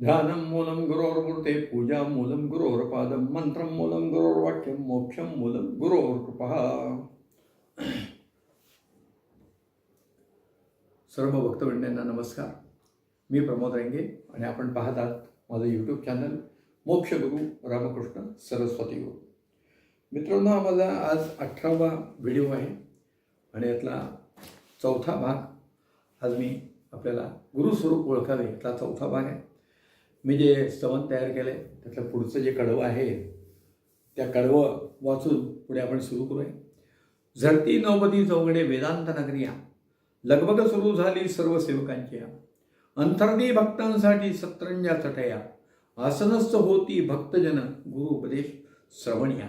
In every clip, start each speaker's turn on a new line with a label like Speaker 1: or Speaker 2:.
Speaker 1: ध्यानं मूलं गुरोर्मूर्ते पूजा मूलं गुरोर्पादं मंत्रं मूलं गुरोर्वाक्यं मोक्षं मूलं गुरोर्कृपः सर्व भक्तवृंदांना नमस्कार मी प्रमोद रेंगे आणि आपण पाहतात माझं यूट्यूब चॅनल मोक्षगुरू रामकृष्ण सरस्वती गुरु मित्रांनो हा माझा आज अठरावा व्हिडिओ आहे आणि यातला चौथा भाग आज मी आपल्याला गुरुस्वरूप ओळखावे यातला चौथा भाग आहे मी जे स्तवन तयार केलं आहे त्यातलं पुढचं जे कडवं आहे त्या कडवं वाचून पुढे आपण सुरू करूया. झरती नवबदी चौघडे वेदांत नगरिया. लगबग सुरू झाली सर्व सेवकांच्या. अंतर्नी भक्तांसाठी सत्रंजा चटया आसनस्थ होती भक्तजन गुरु उपदेश श्रवणिया.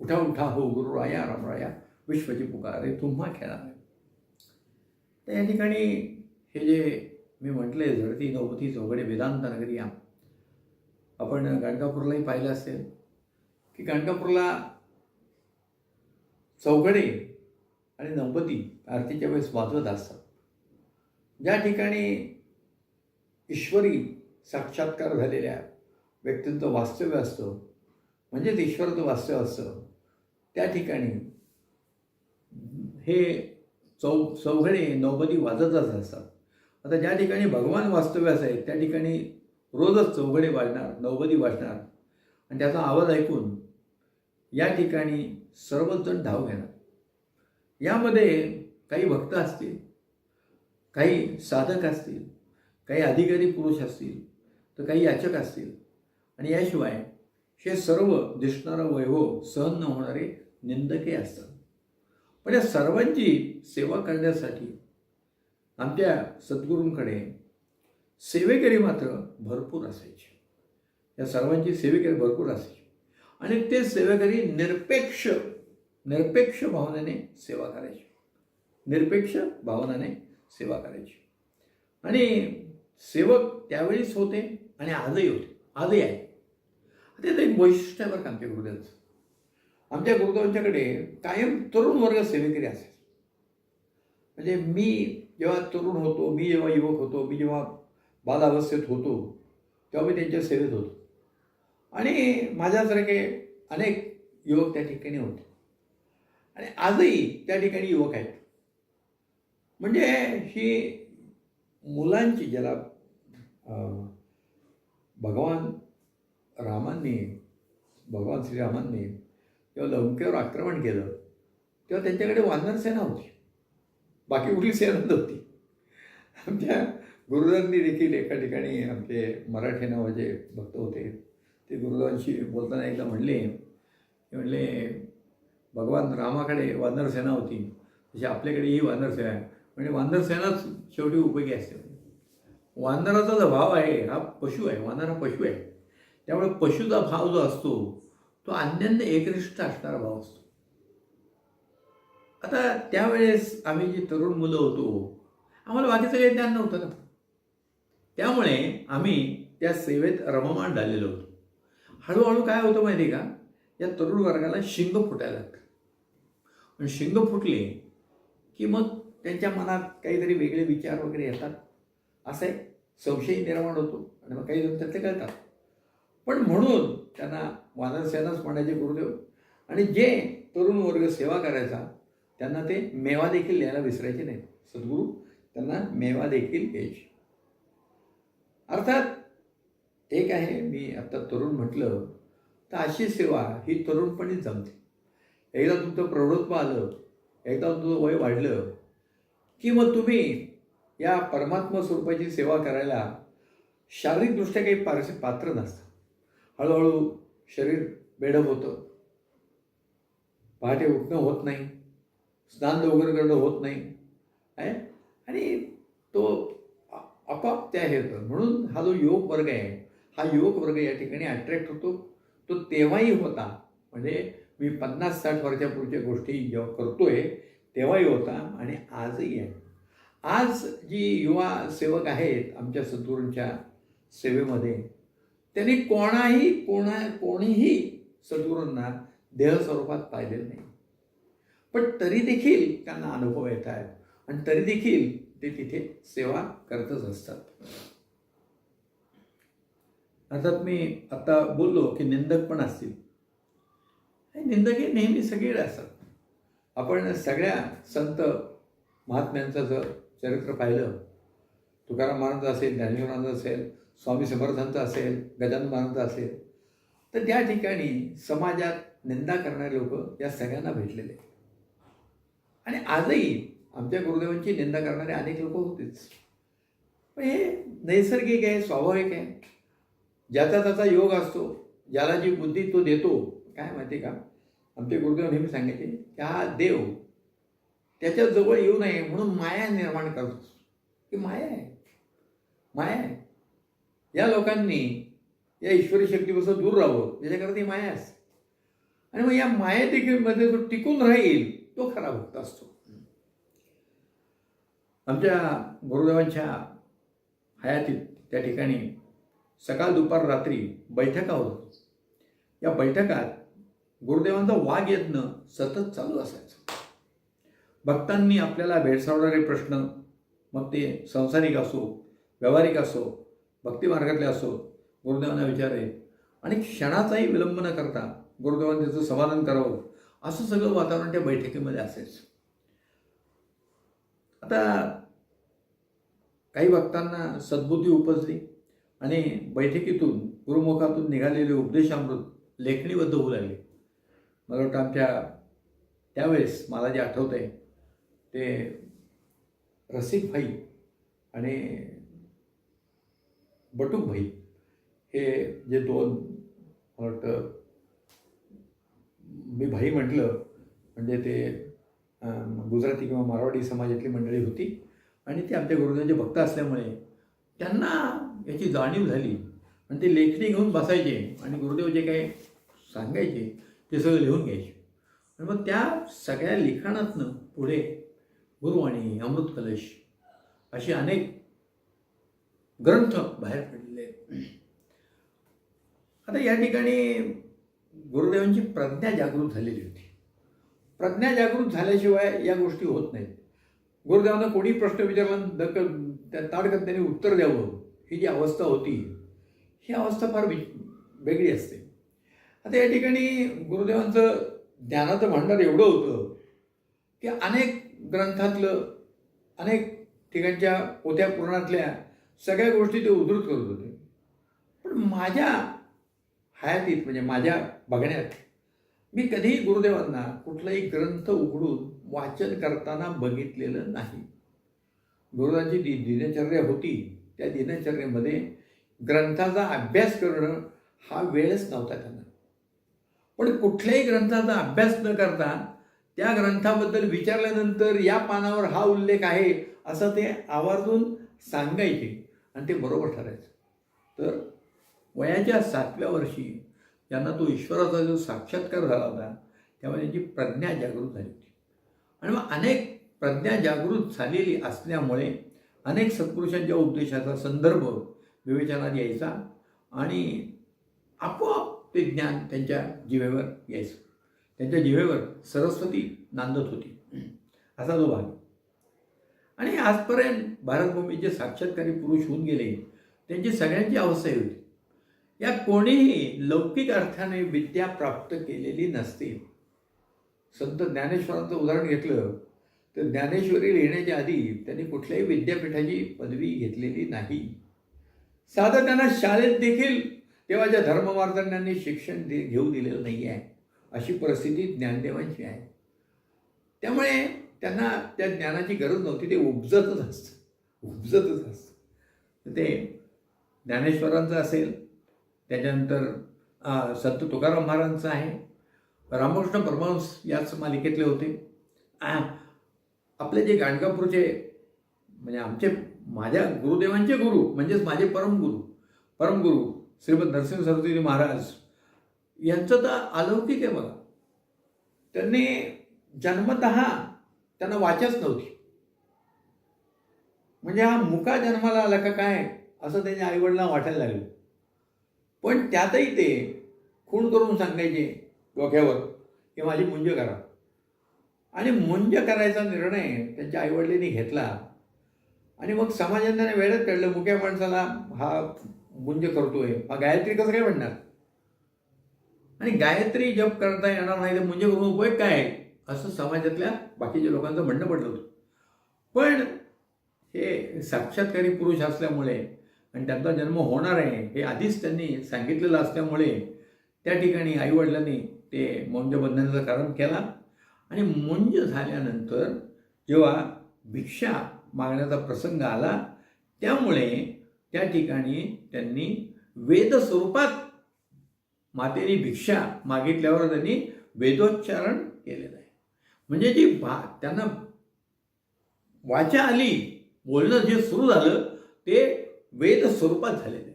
Speaker 1: उठा उठा हो गुरु राया रामराया विश्वची पुकारे तुम्हा खेळा तर या ठिकाणी हे जे मी म्हटले झडती गवती चौघडे वेदांत नगरिया आपण गाणगापूरलाही पाहिलं असेल की गाणगापूरला चौघडे आणि नवपती आरतीच्या वेळेस वाजवत असतात. ज्या ठिकाणी ईश्वरी साक्षात्कार झालेल्या व्यक्तींचं वास्तव्य असतं म्हणजेच ईश्वराचं वास्तव्य असतं त्या ठिकाणी हे चौ चौघडे नौबदी वाजतच असतात. आता ज्या ठिकाणी भगवान वास्तव्यास आहेत त्या ठिकाणी रोजच चौघडे वाजणार नवबदी वाजणार आणि त्याचा आवाज ऐकून या ठिकाणी सर्वच जण धाव घेणार. यामध्ये काही भक्त असतील काही साधक असतील काही अधिकारी पुरुष असतील तर काही याचक असतील. आणि याशिवाय हे सर्व दिसणारं वैभव सहन न होणारे निंदके असतात. पण या सर्वांची सेवा करण्यासाठी आमच्या सद्गुरूंकडे सेवेकरी मात्र भरपूर असायचे. या सर्वांची सेवेकरी भरपूर असायची. आणि ते सेवेकरी निरपेक्ष निरपेक्ष भावनेने सेवा करायची. निरपेक्ष भावनाने सेवा करायची. आणि सेवक त्यावेळीच होते आणि आजही होते. आजही आहे त्यात एक वैशिष्ट्य आहे बरं का आमच्या गुरुदेवांचं. आमच्या गुरुदेवांच्याकडे कायम तरुण वर्ग सेवेकरी असायचे. म्हणजे मी जेव्हा तरुण होतो मी जेव्हा युवक होतो मी जेव्हा बालावस्थेत होतो तेव्हा मी त्यांच्या सेवेत होतो. आणि माझ्यासारखे अनेक युवक त्या ठिकाणी होते. आणि आजही त्या ठिकाणी युवक आहेत. म्हणजे ही मुलांची ज्याला भगवान रामांनी भगवान श्रीरामांनी जेव्हा लंकेवर आक्रमण केलं तेव्हा त्यांच्याकडे वानर सेना होती. बाकी कुठली सेना नव्हती. आमच्या गुरुदांनी देखील एका ठिकाणी आमचे मराठी नावाचे भक्त होते ते गुरुदांशी बोलताना एकदा म्हणले ते म्हणले भगवान रामाकडे वानर सेना होती तशी आपल्याकडे ही वानर सेना आहे. म्हणजे वानर सेनाच शेवटी उपयोगी असते. वानराचा जो भाव आहे हा पशु आहे वानर हा पशु आहे. त्यामुळे पशुचा भाव जो असतो तो अन्यान्य एकनिष्ठ असणारा भाव असतो. आता त्यावेळेस आम्ही जी तरुण मुलं होतो आम्हाला बाकीचं काही ज्ञान नव्हतं ना. त्यामुळे आम्ही त्या सेवेत रममाण झालेलो होतो. हळूहळू काय होतं माहिती आहे का? या तरुण वर्गाला शिंग फुटायला लागतं आणि शिंग फुटले की मग त्यांच्या मनात काहीतरी वेगळे विचार वगैरे येतात. असा एक संशय निर्माण होतो आणि मग काही जण त्यातले कळतात. पण म्हणून त्यांना वानरसेनाच म्हणायचे गुरुदेव. आणि जे तरुण वर्ग सेवा करायचा त्यांना ते मेवा देखील लिहायला विसरायचे नाही सद्गुरू त्यांना मेवा देखील द्यायचे. अर्थात एक आहे मी आता तरुण म्हटलं तर अशी सेवा ही तरुणपणीच जमते. एकदा तुमचं प्रौढत्व आलं एकदा तुमचं वय वाढलं की मग तुम्ही या परमात्मा स्वरूपाची सेवा करायला शारीरिकदृष्ट्या काही फारसे पात्र नसतं. हळूहळू शरीर बेडप होतं. पहाटे उठणं होत नाही. स्नान लवकर करणं होत नाही. आहे आणि तो आपाप त्या हे म्हणून हा जो योग वर्ग आहे हा योग वर्ग या ठिकाणी अट्रॅक्ट होतो. तो तेव्हाही होता. म्हणजे मी पन्नास साठ वर्षापूर्वीच्या गोष्टी जेव्हा करतोय तेव्हाही होता आणि आजही आहे. आज जी युवा सेवक आहेत आमच्या सद्गुरूंच्या सेवेमध्ये त्यांनी कोणाही कोणा कोणीही सद्गुरूंना देह स्वरूपात पाहिलेलं नाही. पण तरी देखील त्यांना अनुभव येत आहेत. आणि तरी देखील ते तिथे सेवा करतच असतात. अर्थात मी आता बोललो की निंदक पण असतील. हे निंदक हे नेहमी सगळीकडे असतात. आपण सगळ्या संत महात्म्यांचं जर चरित्र पाहिलं तुकाराम महाराज असेल ज्ञानेश्वर महाराज असेल स्वामी समर्थांचं असेल गजानन महाराज असेल तर त्या ठिकाणी समाजात निंदा करणारे लोक या सगळ्यांना भेटलेले आणि आजही आमच्या गुरुदेवांची निंदा करणारे अनेक लोक होतेच. पण हे नैसर्गिक आहे स्वाभाविक आहे. ज्याचा त्याचा योग असतो ज्याला जी बुद्धी तो देतो काय माहिती का? आमचे गुरुदेव नेहमी सांगायचे की हा देव त्याच्याजवळ येऊ नये म्हणून माया निर्माण करतो. की माया आहे. माया आहे. या लोकांनी या ईश्वरी शक्तीपासून दूर राहावं याच्याकरता ती माया असते. आणि मग या माया देखील मध्ये जो टिकून राहील तो खरा भक्त असतो. आमच्या गुरुदेवांच्या हयातीत त्या ठिकाणी सकाळ दुपार रात्री बैठका होत या बैठकात गुरुदेवांचा वाघ यत्न सतत चालू असायचा. भक्तांनी आपल्याला भेडसावणारे प्रश्न मग ते संसारिक असो व्यावहारिक असो भक्तिमार्गातले असो गुरुदेवांना विचारे आणि क्षणाचाही विलंब न करता गुरुदेवांनी त्याचं समाधान करावं. असं सगळं वातावरण त्या बैठकीमध्ये असायचं आता काही भक्तांना सद्बुद्धी उपजली आणि बैठकीतून गुरुमुखातून निघालेले उपदेशामृत लेखणीबद्ध होऊ लागले. मला वाटतं आमच्या त्यावेळेस मला जे आठवतं आहे ते रसिक भाई आणि बटूक भाई हे जे दोन मला वाटतं मी भाई म्हटलं म्हणजे ते गुजराती किंवा मारवाडी समाजातली मंडळी होती आणि ते आमच्या गुरुदेवांचे भक्त असल्यामुळे त्यांना याची जाणीव झाली. आणि ते लेखणी घेऊन बसायचे आणि गुरुदेव जे काही सांगायचे ते सगळं लिहून घ्यायचे. आणि मग त्या सगळ्या लिखाणातनं पुढे गुरुवाणी अमृत कलश असे अनेक ग्रंथ बाहेर पडलेले आहेत. आता या ठिकाणी गुरुदेवांची प्रज्ञा जागृत झालेली होती. प्रज्ञा जागृत झाल्याशिवाय या गोष्टी होत नाहीत. गुरुदेवांना कोणी प्रश्न विचारला दक त्या ताडकत त्यांनी उत्तर द्यावं? ही जी अवस्था होती ही अवस्था फार वि वेगळी असते. आता या ठिकाणी गुरुदेवांचं ज्ञानाचं भांडार एवढं होतं की अनेक ग्रंथातलं अनेक ठिकाणच्या पोथ्या पुराणातल्या सगळ्या गोष्टी ते उद्धृत करत होते. पण माझ्या हयातीत म्हणजे माझ्या बघण्यात. मी कधीही गुरुदेवांना कुठलाही ग्रंथ उघडून वाचन करताना बघितलेलं नाही. गुरुदांची जी दिनचर्या होती त्या दिनचर्येमध्ये ग्रंथाचा अभ्यास करणं हा वेळच नव्हता त्यांना. पण कुठल्याही ग्रंथाचा अभ्यास न करता त्या ग्रंथाबद्दल विचारल्यानंतर या पानावर हा उल्लेख आहे असं ते आवर्जून सांगायचे. आणि ते बरोबर ठरायचं. तर वयाच्या सातव्या वर्षी त्यांना तो ईश्वराचा जो साक्षात्कार झाला होता त्यामुळे त्यांची प्रज्ञा जागृत झाली होती. आणि मग अनेक प्रज्ञा जागृत झालेली असल्यामुळे अनेक सत्पुरुषांच्या उपदेशाचा संदर्भ विवेचनात यायचा आणि आपोआप ते ज्ञान त्यांच्या जिवेवर यायचं. त्यांच्या जिवेवर सरस्वती नांदत होती. असा जो भाग. आणि आजपर्यंत भारतभूमीचे साक्षात्कारी पुरुष होऊन गेले त्यांची सगळ्यांची अवस्था होती. या कोणीही लौकिक अर्थाने विद्या प्राप्त केलेली नसते संत ज्ञानेश्वरांचं उदाहरण घेतलं तर ज्ञानेश्वरी लिहिण्याच्या आधी त्यांनी कुठल्याही विद्यापीठाची पदवी घेतलेली नाही. साधं त्यांना शाळेत देखील तेव्हाच्या धर्ममार्दंडांनी शिक्षण दे घेऊ दिलेलं नाही आहे अशी परिस्थिती ज्ञानदेवांची आहे. त्यामुळे त्यांना त्या ज्ञानाची गरज नव्हती ते उपजतच असतं उपजतच असतं. ते ज्ञानेश्वरांचं असेल त्याच्यानंतर संत तुकाराम महाराजांचं आहे. रामकृष्ण परमहंस याच मालिकेतले होते. आपले जे गाणगापूरचे म्हणजे आमचे माझ्या गुरुदेवांचे गुरु म्हणजेच माझे परमगुरु परमगुरु श्रीमद नरसिंह सरस्वती महाराज यांचं तर अलौकिक आहे बघा. त्यांनी जन्मत त्यांना वाचच नव्हती. म्हणजे हा मुका जन्माला आला का काय असं त्यांच्या आईवडिलांना वाटायला लागलं. पण त्यातही ते खूण करून सांगायचे डोक्यावर की माझी मुंज करा. आणि मुंज करायचा निर्णय त्यांच्या आईवडिलांनी घेतला. आणि मग समाजांना वेळेत वेळच कळलं मुक्या माणसाला हा मुंज करतोय हा गायत्री कसं काय म्हणणार आणि गायत्री जप करता येणार नाही तर मुंज करून उपयोग काय? आहे? असं समाजातल्या बाकीच्या लोकांचं म्हणणं पडलं होतं. पण हे साक्षात्कारी पुरुष असल्यामुळे आणि त्यांचा जन्म होणार आहे हे आधीच त्यांनी सांगितलेलं असल्यामुळे त्या ठिकाणी आईवडिलांनी ते मौंजबंधनाचं कारण केला. आणि मुंज झाल्यानंतर जेव्हा भिक्षा मागण्याचा प्रसंग आला त्यामुळे त्या ठिकाणी त्यांनी वेद स्वरूपात मातेने भिक्षा मागितल्यावर त्यांनी वेदोच्चारण केलेलं आहे. म्हणजे जी भा त्यांना वाचा आली बोलणं जे सुरू झालं ते वेद स्वरूपात झालेलं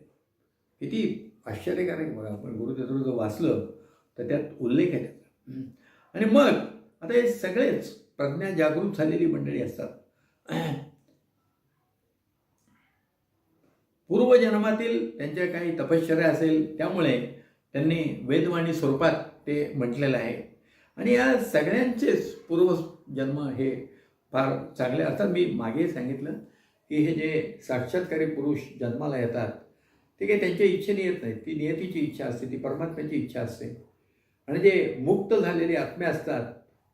Speaker 1: किती आश्चर्यकारक बघा आपण गुरुचरित्र वाचलं तर त्यात उल्लेख आहे त्याचा. आणि मग आता हे सगळेच प्रज्ञा जागृत झालेली मंडळी असतात. पूर्वजन्मातील त्यांच्या काही तपश्चर्या असेल त्यामुळे त्यांनी वेदवाणी स्वरूपात ते म्हटलेलं आहे. आणि या सगळ्यांचेच पूर्वजन्म हे फार चांगले. असतात मी मागे सांगितलं की हे जे साक्षात्कारी पुरुष जन्माला येतात ते काही त्यांच्या इच्छेने येत नाही ती नियतीची इच्छा असते ती परमात्म्याची इच्छा असते. आणि जे मुक्त झालेले आत्मे असतात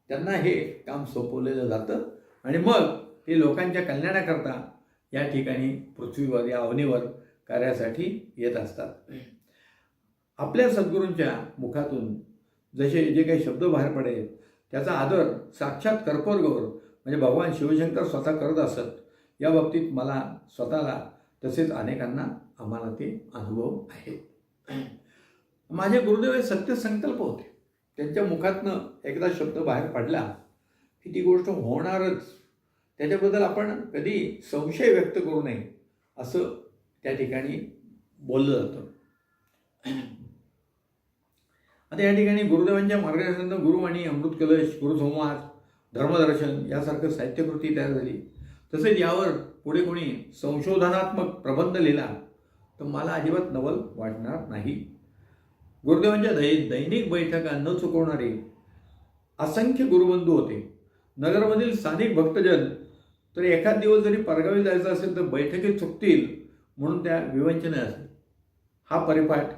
Speaker 1: त्यांना हे काम सोपवलेलं जातं. आणि मग ते लोकांच्या कल्याणाकरता या ठिकाणी पृथ्वीवर या अवनीवर कार्यासाठी येत असतात. आपल्या सद्गुरूंच्या मुखातून जसे जे काही शब्द बाहेर पडेल त्याचा आदर साक्षात कर्पूरगौर म्हणजे भगवान शिवशंकर स्वतः करत असत. या बाबतीत मला स्वतःला तसेच अनेकांना आम्हाला ते अनुभव आहे माझे गुरुदेव हे सत्यसंकल्प होते. त्यांच्या मुखातनं एकदा शब्द बाहेर पडला की ती गोष्ट होणारच. त्याच्याबद्दल आपण कधी संशय व्यक्त करू नये असं त्या ठिकाणी बोललं जातं. आता या ठिकाणी गुरुदेवांच्या मार्गदर्शनानं गुरु आणि अमृत कलश गुरुसंवाद धर्मदर्शन यासारखं साहित्यकृती तयार झाली. तसेच यावर पुढे कोणी संशोधनात्मक प्रबंध लिहिला तर मला अजिबात नवल वाटणार नाही. गुरुदेवांच्या दै दैनिक बैठका न चुकवणारे असंख्य गुरुबंधू होते. नगरमधील स्थानिक भक्तजन तर एखाद दिवस जरी परगावी जायचं असेल तर बैठकीत चुकतील म्हणून त्या विवंचने असेल हा परिपाठ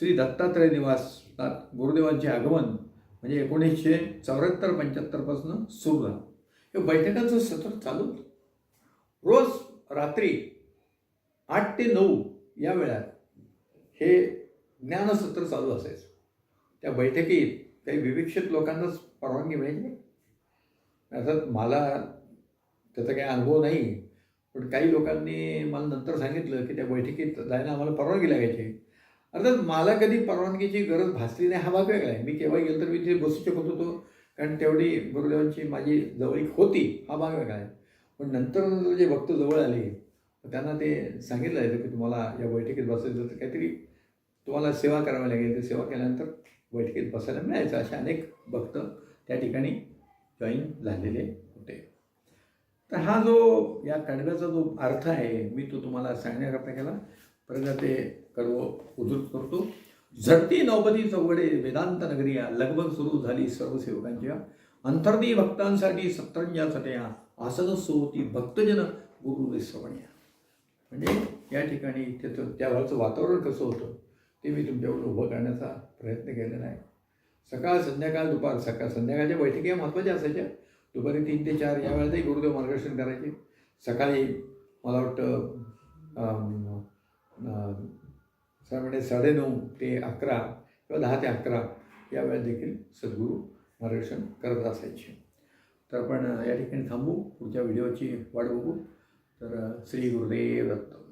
Speaker 1: श्री दत्तात्रय निवासात गुरुदेवांचे आगमन म्हणजे एकोणीसशे चौऱ्याहत्तर पंच्याहत्तरपासून सुरू झालं. बैठकांचं सत्र चालू? रोज रात्री आठ ते नऊ या वेळात हे ज्ञानसत्र चालू असायचं. त्या बैठकीत काही विविक्षित लोकांनाच परवानगी मिळायची अर्थात मला त्याचा काही अनुभव नाही पण काही लोकांनी मला नंतर सांगितलं की त्या बैठकीत जायला आम्हाला परवानगी लागायची. अर्थात मला कधी परवानगीची गरज भासली नाही हा भाग वेगळा आहे. मी केव्हा गेलो तर मी तिथे बसू शकत होतो. कारण तेवढी गुरुदेवांची माझी जवळीक होती हा भाग वेगळा आहे. पण नंतर जे भक्त जवळ आले तर त्यांना ते सांगितलं जायचं की तुम्हाला या बैठकीत बसायचं तर काहीतरी तुम्हाला सेवा करावी लागेल. ते सेवा केल्यानंतर बैठकीत बसायला मिळायचं असे अनेक भक्त त्या ठिकाणी जॉईन झालेले होते. तर हा जो या कडव्याचा जो अर्थ आहे मी तो तुम्हाला सांगण्याकरता केला. परत ते कडवं उद्धृत करतो. झडती नौबदी चौघडे वेदांत नगरी लगबग सुरू झाली सर्व सेवकांच्या. अंतर्दी भक्तांसाठी सत्तरंजा सटया आसन सोती भक्तजन गुरु विश्रवण्या. म्हणजे या ठिकाणी त्याचं त्यावरचं वातावरण कसं होतं ते मी तुमच्यावर उभं करण्याचा प्रयत्न केलेला आहे. सकाळ संध्याकाळ दुपार सकाळ संध्याकाळच्या बैठकी या महत्त्वाच्या असायच्या. दुपारी तीन ते चार या वेळेतही गुरुदेव मार्गदर्शन करायचे. सकाळी मला वाटतं अम, म्हणजे साडेनऊ ते अकरा किंवा दहा ते अकरा या वेळेत देखील सद्गुरू मार्गदर्शन करत असायचे. तर आपण या ठिकाणी थांबू. पुढच्या व्हिडिओची वाट बघू. तर श्री गुरुदेव दत्त.